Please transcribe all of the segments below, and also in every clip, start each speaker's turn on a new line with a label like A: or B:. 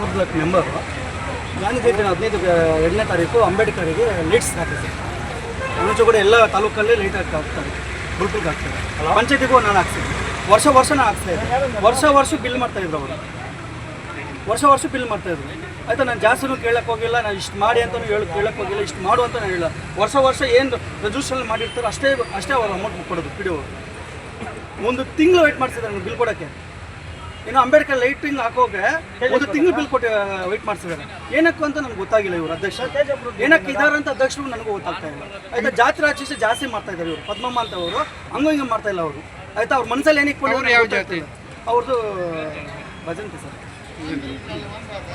A: Four block member Gandhi Jayanti ಹದಿನೈದು ಎರಡನೇ ತಾರೀಕು ಅಂಬೇಡ್ಕರಿಗೆ ಲೈಟ್ಸ್ ಹಾಕಿದೆ ಮುಂಚೆ ಕೂಡ ಎಲ್ಲ ತಾಲೂಕಲ್ಲೇ ಲೈಟ್ ಹಾಕಿ ಹಾಕ್ತಾರೆ ಬುಲ್ಬುಲ್ಗೆ ಹಾಕ್ತಾರೆ ಪಂಚಾಯತಿಗೂ ನಾನು ಹಾಕ್ತೀನಿ ವರ್ಷ ವರ್ಷ ನಾನು ಹಾಕ್ತಾ ಇದ್ದೆ ವರ್ಷ ವರ್ಷ ಬಿಲ್ ಮಾಡ್ತಾ ಇದ್ರು ಅವರು. ವರ್ಷ ವರ್ಷ ಬಿಲ್ ಮಾಡ್ತಾ ಇದ್ರು. ಆಯ್ತಾ ನಾನು ಜಾಸ್ತಿನೂ ಕೇಳಕ್ಕೆ ಹೋಗಿಲ್ಲ ನಾನು ಇಷ್ಟು ಮಾಡಿ ಅಂತಲೂ ಹೇಳಿ ಕೇಳಕ್ಕೆ ಹೋಗಿಲ್ಲ ಇಷ್ಟು ಮಾಡು ಅಂತ ನಾನು ಹೇಳಿಲ್ಲ. ವರ್ಷ ವರ್ಷ ಏನು ರೆಜಿಸ್ಟ್ರೇಷನ್ ಮಾಡಿರ್ತಾರೋ ಅಷ್ಟೇ ಅಷ್ಟೇ ಅವ್ರು ಅಮೌಂಟ್ ಕೊಡೋದು ಪಿಡಿಯೋರು ಒಂದು ತಿಂಗಳು ವೆಯ್ಟ್ ಮಾಡ್ಸಿದ್ರೆ ನನಗೆ ಬಿಲ್ ಕೊಡೋಕ್ಕೆ. ಇನ್ನು ಅಂಬೇಡ್ಕರ್ ಲೈಟಿಂಗ್ ಹಾಕೋಕೆ ಒಂದು ತಿಂಗಳು ಬಿಲ್ ಕೊಟ್ಟು ವೆಯ್ಟ್ ಮಾಡ್ಸಿದ್ದಾರೆ. ಏನಕ್ಕೂ ಅಂತ ನಮ್ಗೆ ಗೊತ್ತಾಗಿಲ್ಲ ಇವರು ಅಧ್ಯಕ್ಷ. ಏನಕ್ಕೆ ಇದ್ದಾರೆ ಅಂತ ಅಧ್ಯಕ್ಷರು ನನಗೂ ಗೊತ್ತಾಗ್ತಾ ಇಲ್ಲ. ಆಯ್ತಾ ಜಾತ್ರೆ ರಾಕ್ಷಸ ಜಾಸ್ತಿ ಮಾಡ್ತಾ ಇದ್ದಾರೆ ಇವರು. ಪದ್ಮಮ್ಮ ಅಂತ ಅವರು ಹಂಗ ಹಿಂಗೆ ಮಾಡ್ತಾ ಇಲ್ಲ ಅವರು. ಆಯ್ತಾ ಅವ್ರ ಮನಸ್ಸಲ್ಲಿ ಏನಕ್ಕೆ? ಅವ್ರದ್ದು ಭಜಂತಿ ಸರ್.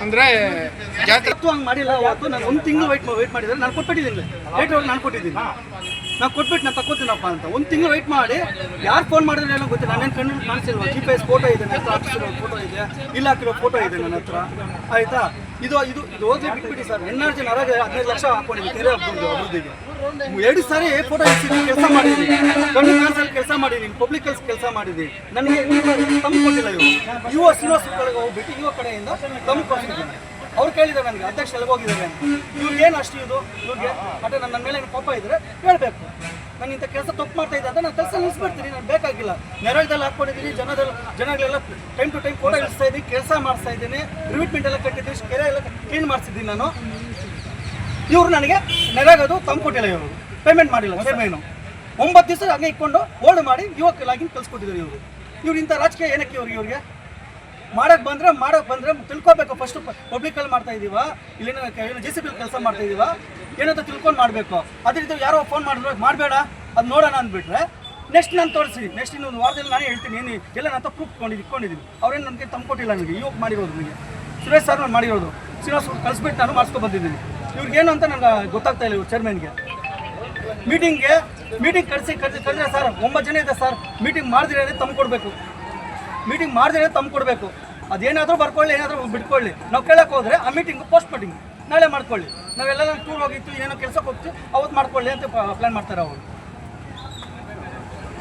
B: ಅಂದ್ರೆ ಜಾತ್ರೆ
A: ಹಂಗೆ ಮಾಡಿಲ್ಲ ಅವತ್ತು ನಾನು ಒಂದು ತಿಂಗಳು ವೆಯ್ಟ್ ವೆಯ್ಟ್ ಮಾಡಿದ್ರೆ ನಾನು ಕೊಟ್ಬಿಟ್ಟಿದ್ದೀನಿ. ಲೇಟ್ ನಾನು ಕೊಟ್ಟಿದ್ದೀನಿ. ನಾನು ಕೊಟ್ಬಿಟ್ಟು ನಾನು ತಗೋತೀನಪ್ಪ ಅಂತ. ಒಂದು ತಿಂಗಳು ವೆಯ್ಟ್ ಮಾಡಿ, ಯಾರು ಫೋನ್ ಮಾಡಿದ್ರೆ ಏನೋ ಗೊತ್ತಿಲ್ಲ. ನಾನೇನು ಕಣ್ಣು ಕಾಣಿಸಿಲ್ವ? ಜಿ ಪಿ ಎಸ್ ಫೋಟೋ ಇದೆ, ನನ್ನ ಹತ್ರ ಫೋಟೋ ಇದೆ, ಇಲ್ಲ ಹಾಕಿರೋ ಫೋಟೋ ಇದೆ ನನ್ನ ಹತ್ರ. ಆಯ್ತಾ? ಇದು ಇದು ಇದು ಹೋಗ್ಲಿ ಬಿಟ್ಬಿಡಿ ಸರ್. ಎನ್ ಜನ ಹೊರಗೆ ಹದಿನೈದು ಲಕ್ಷ ಹಾಕೊಂಡಿದ್ದೆ ಕೆರೆ ಅಭಿವೃದ್ಧಿ ಅಭಿವೃದ್ಧಿಗೆ. ಎರಡು ಸಾರಿ ಫೋಟೋ ಇಡ್ಸಿದ್ದೀನಿ ಕೆಲಸ ಮಾಡಿದ್ದೀನಿ ಕಣ್ಣು ಕಾಣಿಸಲ್ಲಿ ಕೆಲಸ ಮಾಡಿದ್ದೀನಿ ಪಬ್ಲಿಕ್ ಕೆಲಸ ಕೆಲಸ ಮಾಡಿದ್ದೀನಿ ನನಗೆ ತಮ್ಮ ಕೊಟ್ಟಿಲ್ಲ ಇವರು. ಯುವ ಶ್ರೀನಿವಾಸ ಕಡೆಗೆ ಹೋಗ್ಬಿಟ್ಟು ಯುವ ಕಡೆಯಿಂದ ತಮ್ಮ ಕೊಟ್ಟಿದ್ದೀನಿ ಅವ್ರು ಕೇಳಿದ್ದಾರೆ ನನಗೆ, ಅಧ್ಯಕ್ಷ ಎಲ್ಲಿ ಹೋಗಿದ್ದಾರೆ ಅಂತ. ಇವ್ರಿಗೆ ಏನು ಅಷ್ಟು ಇದು? ಇವ್ರಿಗೆ ಮತ್ತೆ ನನ್ನ ಮೇಲೆ ಕೋಪ ಇದ್ರೆ ಹೇಳ್ಬೇಕು. ನಾನು ಇಂಥ ಕೆಲಸ ತಪ್ಪು ಮಾಡ್ತಾ ಇದ್ದೆ ಅಂತ ನಾನು ಕೆಲಸ ನಿಲ್ಲಿಸ್ಬಿಡ್ತೀನಿ ನಾನು ಬೇಕಾಗಿಲ್ಲ. ನೆರಳದಲ್ಲಿ ಹಾಕ್ಕೊಂಡಿದ್ದೀನಿ ಜನದಲ್ಲಿ ಜನಗಳೆಲ್ಲ ಟೈಮ್ ಟು ಟೈಮ್ ಫೋಟೋ ಇಳಿಸ್ತಾ ಇದ್ದೀನಿ, ಕೆಲಸ ಮಾಡಿಸ್ತಾ ಇದ್ದೀನಿ ರಿವಿಟ್ಮೆಂಟ್ ಎಲ್ಲ ಕಟ್ಟಿದ್ದೀನಿ, ಕೆರೆ ಎಲ್ಲ ಕ್ಲೀನ್ ಮಾಡಿಸಿದ್ದೀನಿ ನಾನು. ಇವರು ನನಗೆ ನೆರಗೋದು ತಂದು ಕೊಟ್ಟಿಲ್ಲ ಇವರು. ಪೇಮೆಂಟ್ ಮಾಡಿಲ್ಲ ಚೇರ್ಮನು ಒಂಬತ್ತು ದಿವಸ ಹಂಗೆ ಇಟ್ಕೊಂಡು ಹೋಲ್ಡ್ ಮಾಡಿ ಯುವಕ ಲಾಗಿನ್ ಕಳ್ಸಿಕೊಟ್ಟಿದ್ದಾರೆ ಇವರು. ಇವ್ರು ಇಂಥ ರಾಜಕೀಯ ಏನಕ್ಕೆ ಇವ್ರಿಗೆ ಇವ್ರಿಗೆ? ಮಾಡಕ್ ಬಂದ್ರೆ ಮಾಡಕ್ ಬಂದ್ರೆ ತಿಳ್ಕೊಬೇಕು. ಫಸ್ಟ್ ಪಬ್ಲಿಕಲ್ಲಿ ಮಾಡ್ತಾ ಇದೀವ, ಇಲ್ಲಿನ ಜೆ ಸಿ ಬಿ ಕೆಲಸ ಮಾಡ್ತಾ ಇದೀವ, ಏನಂತ ತಿಳ್ಕೊಂಡು ಮಾಡಬೇಕು. ಅದೇ ರೀತಿ ಯಾರೋ ಫೋನ್ ಮಾಡಿದ್ರು, ಮಾಡಬೇಡ, ಅದು ನೋಡೋಣ ಅಂದ್ಬಿಟ್ರೆ ನೆಕ್ಸ್ಟ್ ನಾನು ತೋರಿಸಿ. ನೆಕ್ಸ್ಟ್ ಇನ್ನೊಂದು ವಾರದಲ್ಲಿ ನಾನೇ ಹೇಳ್ತೀನಿ, ಏನು ಎಲ್ಲ ನಾನು ಪ್ರೂಫ್ ಕೊಂಡಿದ್ದು ಇಟ್ಕೊಂಡಿದ್ದೀನಿ ಅವ್ರೇನು ನನಗೆ ತಂದುಕೊಟ್ಟಿಲ್ಲ ನನಗೆ ಇವಾಗ ಮಾಡಿರೋದು ನನಗೆ ಸುರೇಶ್ ಸರ್ ನಾನು ಮಾಡಿರೋದು. ಶ್ರೀನಿವಾಸ್ ಕಳಿಸ್ಬಿಟ್ಟು ನಾನು ಮಾಡಿಸ್ಕೊ ಬಂದಿದ್ದೀನಿ. ಇವ್ರಿಗೇನು ಅಂತ ನನಗೆ ಗೊತ್ತಾಗ್ತಾ ಇಲ್ಲ ಇವ್ರು ಚೇರ್ಮನ್ಗೆ ಮೀಟಿಂಗ್ಗೆ ಮೀಟಿಂಗ್ ಕರೆಸಿ ಕರೆಸಿ ಕರೆದ್ರೆ ಸರ್ ಒಂಬತ್ತು ಜನ ಇದೆ ಸರ್ ಮೀಟಿಂಗ್ ಮಾಡಿದ್ರೆ ತಂದು ಕೊಡಬೇಕು. ಮೀಟಿಂಗ್ ಮಾಡಿದ್ರೆ ತಂದು ಕೊಡಬೇಕು. ಅದೇನಾದರೂ ಬರ್ಕೊಳ್ಳಿ ಏನಾದರೂ ಬಿಟ್ಕೊಳ್ಳಿ. ನಾವು ಕೇಳಕ್ಕೆ ಹೋದ್ರೆ ಆ ಮೀಟಿಂಗ್ ಪೋಸ್ಟ್ ಮೀಟಿಂಗ್ ನಾಳೆ ಮಾಡ್ಕೊಳ್ಳಿ. ನಾವೆಲ್ಲ ಟೂರ್ ಹೋಗಿತ್ತು ಏನೋ ಕೆಲಸಕ್ಕೆ ಹೋಗ್ತೀವಿ ಅವತ್ತು ಮಾಡ್ಕೊಳ್ಳಿ ಅಂತ ಪ್ಲಾನ್ ಮಾಡ್ತಾರೆ ಅವರು.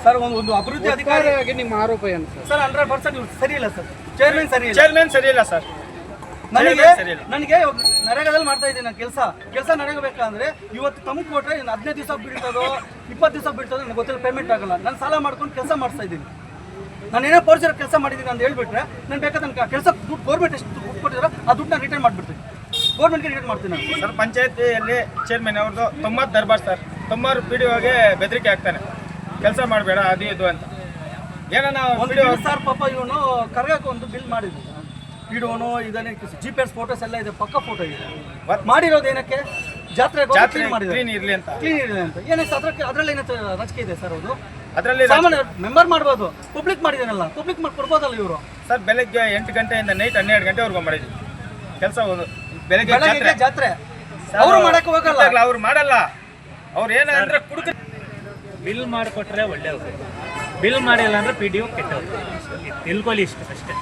A: ಸರ್ ಒಂದು ಒಂದು ಅಭಿವೃದ್ಧಿ ಅಧಿಕಾರಿ
B: ಆಗಿ ನಿಮ್ಮ ಆರೋಪ ಏನು ಸರ್?
A: ಸರ್ ಹಂಡ್ರೆಡ್ ಪರ್ಸೆಂಟ್ ಇವ್ರು ಸರಿ ಇಲ್ಲ ಸರ್. ಚೇರ್ಮನ್ ಸರಿ ಇಲ್ಲ
C: ಚೇರ್ಮನ್ ಸರಿ. ಇಲ್ಲ ಸರ್
A: ನನಗೆ
C: ಸರಿ ಇಲ್ಲ.
A: ನನಗೆ ನರೇಗಾದಲ್ಲಿ ಮಾಡ್ತಾ ಇದ್ದೀನಿ ನಾನು ಕೆಲಸ. ಕೆಲಸ ನಡೆಯಬೇಕಂದ್ರೆ ಇವತ್ತು ತಮಗೆ ಕೊಟ್ಟರೆ ಇನ್ನು ಹದಿನೈದು ದಿವಸ ಬಿಡ್ತದೋ ಇಪ್ಪತ್ತು ದಿವಸ ಬಿಡ್ತದೋ ನನಗೆ ಗೊತ್ತಿಲ್ಲ ಪೇಮೆಂಟ್ ಆಗಲ್ಲ. ನಾನು ಸಾಲ ಮಾಡ್ಕೊಂಡು ಕೆಲಸ ಮಾಡ್ತಾ ಇದ್ದೀನಿ. ನಾನು ಏನೋ ಪೋರ್ಚರ್ ಕೆಲಸ ಮಾಡಿದ್ದೀನಿ ಅಂತ ಹೇಳ್ಬಿಟ್ರೆ ನಾನು ಬೇಕಾದ್ರೆ ನನ್ನ ಕೆಲಸ ದುಡ್ಡು ಗೌರ್ಮೆಂಟ್ ಎಷ್ಟು ದುಡ್ಡು ಕೊಟ್ಟಿದ್ರೆ ಆ ದುಡ್ಡನ್ನ ನಾನು ರಿಟರ್ನ್ ಮಾಡಿಬಿಡ್ತೀನಿ ಗೌರ್ಮೆಂಟ್ಗೆ ರಿಟರ್ನ್ ಮಾಡ್ತೀನಿ ನಾನು.
C: ಸರ್ ಪಂಚಾಯತಿಯಲ್ಲಿ ಚೇರ್ಮನ್ ಅವ್ರದ್ದು ತೊಂಬತ್ತು ದರ್ಬಾರ್ ಸರ್. ತೊಂಬಾರು ಪಿ ಡಿ ಒಗೆ ಬೆದರಿಕೆ ಆಗ್ತಾನೆ ಕೆಲಸ ಮಾಡಬೇಡ ಅದು ಇದು ಅಂತ. ಏನೋ
A: ಒಂದು ಸರ್ ಪಾಪ ಇವನು ಕರ್ಗಕ್ಕೆ ಒಂದು ಬಿಲ್ ಮಾಡಿದ್ರು ಇಡೋನು ಇದನ್ನೇ ಜಿ ಪಿ ಎಸ್ ಫೋಟೋಸ್ ಎಲ್ಲ ಇದೆ ಪಕ್ಕ ಫೋಟೋ ಇದೆ. ಮಾಡಿರೋದು ಏನಕ್ಕೆ? ಜಾತ್ರೆ ಕ್ಲೀನ್
C: ಇರಲಿ ಅಂತ.
A: ಕ್ಲೀನ್ ಇರಲಿ ಅಂತ. ಏನಕ್ಕೆ ಅದ್ರಕ್ಕೆ ಅದ್ರಲ್ಲಿ ಏನಕ್ಕೆ ರಾಜಕೀಯ ಇದೆ ಸರ್ ಅದು?
C: ಅದರಲ್ಲಿ
A: ಸಾಮಾನ್ಯ ಮೆಂಬರ್ ಮಾಡ್ಬೋದು. ಪಬ್ಲಿಕ್ ಮಾಡಿದಾನಲ್ಲ ಪಬ್ಲಿಕ್ ಮಾಡಿ ಕೊಡ್ಬೋದಲ್ಲ ಇವರು?
C: ಸರ್ ಬೆಳಗ್ಗೆ ಎಂಟು ಗಂಟೆಯಿಂದ ನೈಟ್ ಹನ್ನೆರಡು ಗಂಟೆವರೆಗೂ ಮಾಡಿದ್ವಿ. ಕೆಲಸ ಬೆಳಗ್ಗೆ
A: ಬೆಳಗ್ಗೆ
C: ಜಾತ್ರೆ.
A: ಜಾತ್ರೆ. ಅವರು ಮಾಡಕ್ಕೆ ಹೋಗಲ್ಲ.
C: ಅವ್ರು ಮಾಡಲ್ಲ. ಅವ್ರು ಏನಂದ್ರೆ ಕುಡುಕ
D: ಬಿಲ್ ಮಾಡಿಕೊಟ್ರೆ ಒಳ್ಳೆಯವರು. ಬಿಲ್ ಮಾಡಿಲ್ಲ ಅಂದ್ರೆ ಪಿ ಡಿ ಒ ಕೆಟ್ಟವರು. ತಿಳ್ಕೊಳ್ಳಿ ಇಷ್ಟು ಅಷ್ಟೇ.